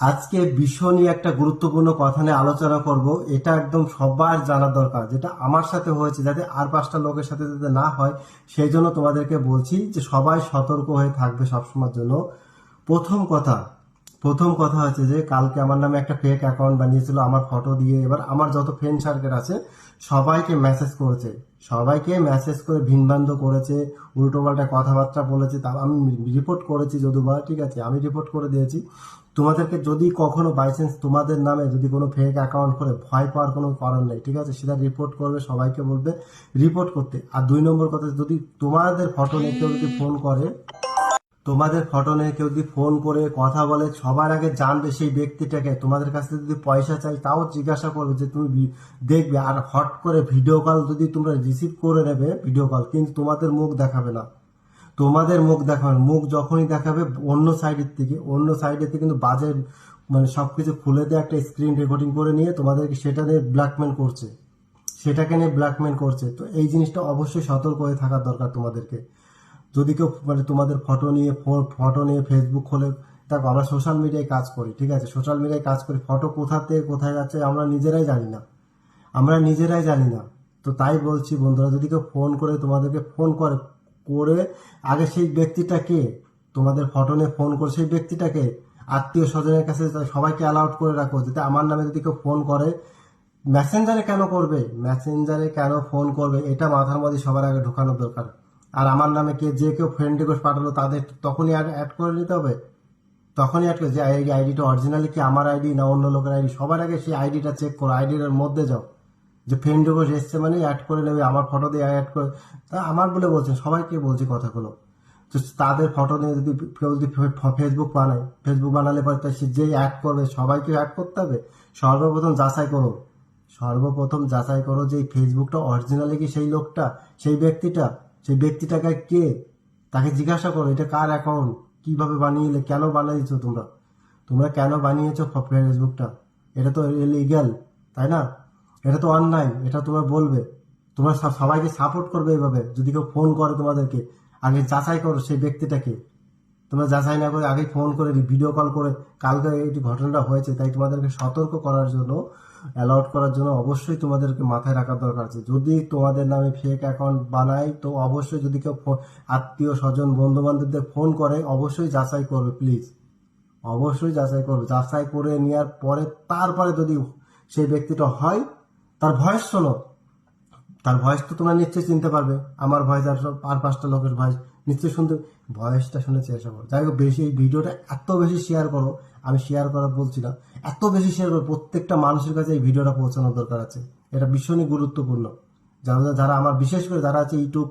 আজকে ভীষণই নিয়ে একটা গুরুত্বপূর্ণ কথা নিয়ে আলোচনা করব। এটা একদম সবার জানা দরকার, যেটা আমার সাথে হয়েছে, যাতে আর পাঁচটা লোকের সাথে যাতে না হয়, সেই জন্য তোমাদেরকে বলছি যে সবাই সতর্ক হয়ে থাকবে সবসময়ের জন্য। প্রথম কথা প্রথম কথা হচ্ছে যে, কালকে আমার নামে একটা ফেক অ্যাকাউন্ট বানিয়েছিল, আমার ফটো দিয়ে। এবার আমার যত ফ্রেন্ড সার্কেল আছে, সবাইকে মেসেজ করেছে। সবাইকে মেসেজ করে ভিনবান্ধ করেছে, উল্টোপাল্টা কথাবার্তা বলেছে। তা আমি রিপোর্ট করেছি যদুবা ঠিক আছে? আমি রিপোর্ট করে দিয়েছি। তোমাদেরকে যদি কখনো বাইচান্স তোমাদের নামে যদি কোনো ফেক অ্যাকাউন্ট করে, ভয় পাওয়ার কোনো কারণ নেই, ঠিক আছে? সেটা রিপোর্ট করবে, সবাইকে বলবে রিপোর্ট করতে। আর দুই নম্বর কথা যদি তোমাদের ফটো নিয়ে কেউ যদি ফোন করে তোমাদের ফটো নিয়ে কেউ যদি ফোন করে কথা বলে, সবার আগে জানবে সেই ব্যক্তিটাকে। তোমাদের কাছ যদি পয়সা চাই, তাও জিজ্ঞাসা করবে যে, তুমি দেখবে। আর হট করে ভিডিও কল যদি তোমরা রিসিভ করে নেবে ভিডিও কল কিন্তু তোমাদের মুখ দেখাবে না। তোমাদের মুখ দেখাবে। মুখ যখনই দেখাবে, অন্য সাইডের থেকে, অন্য সাইডের থেকে কিন্তু বাজে মানে সবকিছু খুলে দিয়ে একটা স্ক্রিন রেকর্ডিং করে নিয়ে তোমাদেরকে সেটা নিয়ে ব্ল্যাকমেল করছে। সেটাকে নিয়ে ব্ল্যাকমেল করছে। তো এই জিনিসটা অবশ্যই সতর্ক হয়ে থাকার দরকার তোমাদেরকে। যদি কেউ মানে তোমাদের ফটো নিয়ে ফটো নিয়ে ফেসবুক খোলে, দেখো আমরা সোশ্যাল মিডিয়ায় কাজ করি, ঠিক আছে? সোশ্যাল মিডিয়ায় কাজ করি ফটো কোথা থেকে কোথায় যাচ্ছে আমরা নিজেরাই জানি না। আমরা নিজেরাই জানি না। তো তাই বলছি বন্ধুরা, যদি কেউ ফোন করে, তোমাদেরকে ফোন করে করে আগে সেই ব্যক্তিটা কে? তোমাদের ফটো নিয়ে ফোন করে সেই ব্যক্তিটাকে আত্মীয় স্বজনের কাছে সবাইকে অ্যালাউট করে রাখো, যাতে আমার নামে যদি কেউ ফোন করে মেসেঞ্জারে কেন করবে? মেসেঞ্জারে কেন ফোন করবে? এটা মাথার মধ্যে সবার আগে ঢোকানো দরকার। আর আমার নামে কে যে কেউ ফ্রেন্ড রিকোয়েস্ট পাঠালো, তাদের তখনই অ্যাড করে নিতে হবে। তখনই অ্যাড করে যে এই আইডিটা অরিজিনালি কি আমার আইডি না অন্য লোকের আইডি সবার আগে সেই আইডিটা চেক করো আইডিটার মধ্যে যাও। যে ফ্রেন্ড রিকোয়েস্ট এসছে মানে অ্যাড করে নেবে, আমার ফটো দিয়ে অ্যাড করে তা আমার বলে বলছে সবাইকে বলছি কথাগুলো? তো তাদের ফটো নিয়ে যদি কেউ যদি ফেসবুক বানায় ফেসবুক বানালে পরে সে যেই অ্যাড করবে সবাইকে অ্যাড করতে হবে? সর্বপ্রথম যাচাই করো। সর্বপ্রথম যাচাই করো যে ফেসবুকটা অরিজিনালি কি সেই লোকটা, সেই ব্যক্তিটা? সেই ব্যক্তিটাকে কে? তাকে জিজ্ঞাসা করো, এটা কার অ্যাকাউন্ট কীভাবে বানিয়েলে, কেন বানিয়েছো তোমরা? তোমরা কেন বানিয়েছো ফেসবুকটা? এটা তো ইলিগাল তাই না? এটা তো অন্যায়, এটা তোমরা বলবে। তোমরা সবাইকে সাপোর্ট করবে এভাবে। যদি কেউ ফোন করে তোমাদেরকে, আগে যাচাই করো সেই ব্যক্তিটাকে। তোমরা যাচাই না করে আগে ফোন করে ভিডিও কল করে, কালকে এই ঘটনাটা হয়েছে, তাই তোমাদেরকে সতর্ক করার জন্য অ্যালাউট করার জন্য অবশ্যই তোমাদেরকে মাথায় রাখার দরকার আছে। যদি তোমাদের নামে ফেক অ্যাকাউন্ট বানায়, তো অবশ্যই যদি কেউ আত্মীয়, স্বজন বন্ধু বান্ধবদের ফোন করে, অবশ্যই যাচাই করবে প্লিজ অবশ্যই যাচাই করবে। যাচাই করে নেওয়ার পরে, তারপরে যদি সেই ব্যক্তিটা হয়, তার ভয়েস শোনো। তার ভয়েস তো তোমরা নিশ্চয়ই চিনতে পারবে। আমার ভয়েস আর সব, আর পাঁচটা লোকের ভয়েস নিশ্চয়ই শুনতে ভয়েসটা শুনে চেষ্টা করো যাই হোক, বেশি এই ভিডিওটা এত বেশি শেয়ার করো, আমি শেয়ার করা বলছি না, এত বেশি শেয়ার করো, প্রত্যেকটা মানুষের কাছে এই ভিডিওটা পৌঁছানোর দরকার আছে। এটা ভীষণই গুরুত্বপূর্ণ। যারা যারা আমার, বিশেষ করে যারা আছে ইউটিউব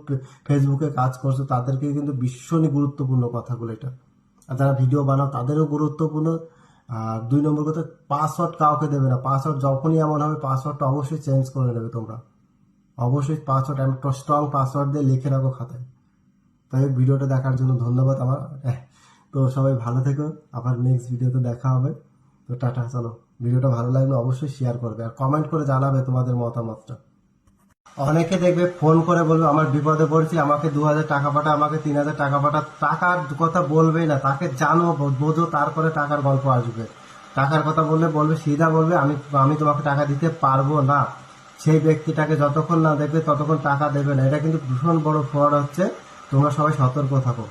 ফেসবুকে কাজ করছে, তাদেরকে কিন্তু ভীষণই গুরুত্বপূর্ণ কথাগুলো এটা। আর যারা ভিডিও বানাও, তাদেরও গুরুত্বপূর্ণ। আর দুই নম্বর কথা পাসওয়ার্ড কাউকে দেবে না। পাসওয়ার্ড যখনই এমন হবে পাসওয়ার্ডটা অবশ্যই চেঞ্জ করে নেবে তোমরা। অবশ্যই পাসওয়ার্ড একটা স্ট্রং পাসওয়ার্ড দিয়ে লিখে রাখো খাতায়। তাই ভিডিওটা দেখার জন্য ধন্যবাদ আমার। তো সবাই ভালো থেকো। আবার নেক্সট ভিডিওতে দেখা হবে। তো টাটা, চলো। ভিডিওটা ভালো লাগলে অবশ্যই শেয়ার করবে আর কমেন্ট করে জানাবে তোমাদের মতামতটা। অনেকে দেখবে ফোন করে বলবে, আমার বিপদে পড়ছি, আমাকে দু হাজার টাকা পাঠা আমাকে তিন হাজার টাকা পাঠা টাকার কথা বলবেই না, তাকে জানো, বোঝো, তারপরে টাকার গল্প আসবে। টাকার কথা বললে বলবে, সিধা বলবে, আমি আমি তোমাকে টাকা দিতে পারব না। সেই ব্যক্তিটাকে যতক্ষণ না দেখবে, ততক্ষণ টাকা দেবে না। এটা কিন্তু ভীষণ বড় ফ্রড হচ্ছে। তোমরা সবাই সতর্ক থাকো।